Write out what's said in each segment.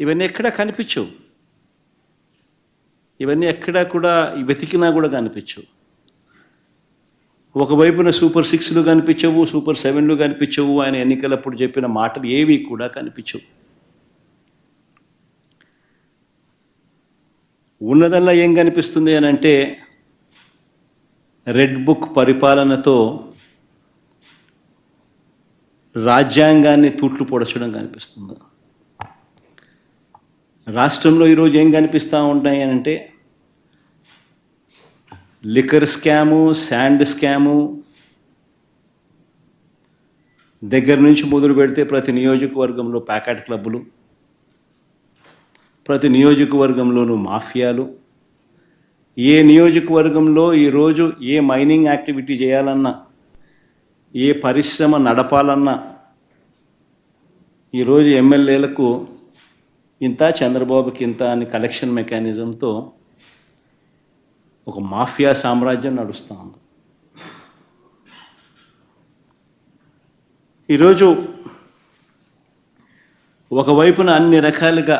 ఇవన్నీ ఎక్కడా కనిపించవు. ఇవన్నీ ఎక్కడా కూడా వెతికినా కూడా కనిపించవు. ఒకవైపున సూపర్ సిక్స్లు కనిపించవు సూపర్ సెవెన్లు కనిపించవు ఆయన ఎన్నికలప్పుడు చెప్పిన మాటలు ఏవి కూడా కనిపించవు. ఉన్నదల్లా ఏం కనిపిస్తుంది అని అంటే రెడ్ బుక్ పరిపాలనతో రాజ్యాంగాన్ని తూట్లు పొడచడం కనిపిస్తుంది. రాష్ట్రంలో ఈరోజు ఏం కనిపిస్తూ ఉంటాయి అని అంటే లిక్కర్ స్కాము శాండ్ స్కాము దగ్గర నుంచి మొదలు పెడితే ప్రతి నియోజకవర్గంలో ప్యాకెట్ క్లబ్బులు ప్రతి నియోజకవర్గంలోనూ మాఫియాలు. ఏ నియోజకవర్గంలో ఈరోజు ఏ మైనింగ్ యాక్టివిటీ చేయాలన్నా ఏ పరిశ్రమ నడపాలన్నా ఈరోజు ఎమ్మెల్యేలకు ఇంత చంద్రబాబుకి ఇంత అని కలెక్షన్ మెకానిజంతో ఒక మాఫియా సామ్రాజ్యం నడుస్తూ ఉంది. ఈరోజు ఒకవైపున అన్ని రకాలుగా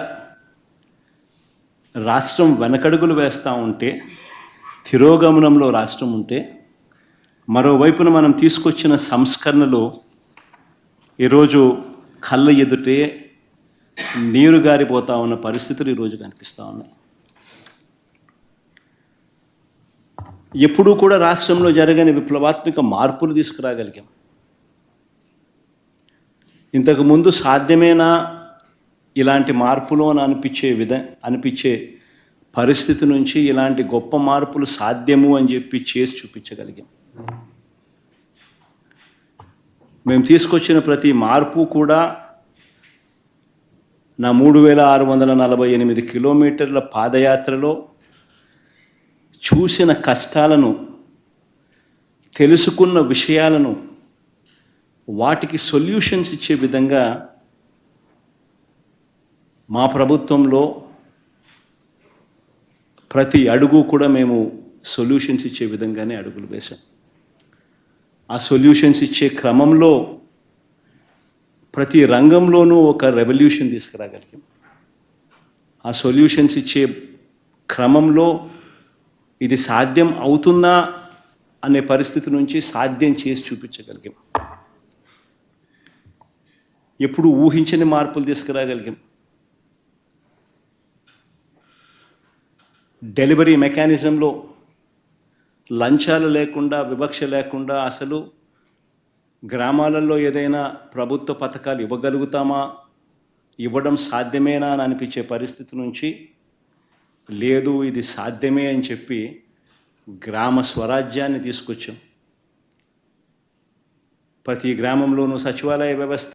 రాష్ట్రం వెనకడుగులు వేస్తూ ఉంటే తిరోగమనంలో రాష్ట్రం ఉంటే మరోవైపున మనం తీసుకొచ్చిన సంస్కరణలు ఈరోజు కళ్ళ ఎదుటే నీరు గారిపోతా ఉన్న పరిస్థితులు ఈరోజు కనిపిస్తూ ఉన్నాయి. ఎప్పుడూ కూడా రాష్ట్రంలో జరగని విప్లవాత్మక మార్పులు తీసుకురాగలిగాం. ఇంతకు ముందు సాధ్యమేనా ఇలాంటి మార్పులు అని అనిపించే విధ అనిపించే పరిస్థితి నుంచి ఇలాంటి గొప్ప మార్పులు సాధ్యము అని చెప్పి చేసి చూపించగలిగాం. మేము తీసుకొచ్చిన ప్రతి మార్పు కూడా నా మూడు వేల ఆరు వందల నలభై ఎనిమిది కిలోమీటర్ల పాదయాత్రలో చూసిన కష్టాలను తెలుసుకున్న విషయాలను వాటికి సొల్యూషన్స్ ఇచ్చే విధంగా మా ప్రభుత్వంలో ప్రతి అడుగు కూడా మేము సొల్యూషన్స్ ఇచ్చే విధంగానే అడుగులు వేశాం. ఆ సొల్యూషన్స్ ఇచ్చే క్రమంలో ప్రతి రంగంలోనూ ఒక రెవల్యూషన్ తీసుకురాగలిగాం. ఆ సొల్యూషన్స్ ఇచ్చే క్రమంలో ఇది సాధ్యం అవుతుందా అనే పరిస్థితి నుంచి సాధ్యం చేసి చూపించగలిగాం. ఎప్పుడు ఊహించని మార్పులు తీసుకురాగలిగాం. డెలివరీ మెకానిజంలో లంచాలు లేకుండా వివక్ష లేకుండా అసలు గ్రామాలలో ఏదైనా ప్రభుత్వ పథకాలు ఇవ్వగలుగుతామా? ఇవ్వడం సాధ్యమేనా అని అనిపించే పరిస్థితి నుంచి లేదు ఇది సాధ్యమే అని చెప్పి గ్రామ స్వరాజ్యాన్ని తీసుకొచ్చాం. ప్రతి గ్రామంలోనూ సచివాలయ వ్యవస్థ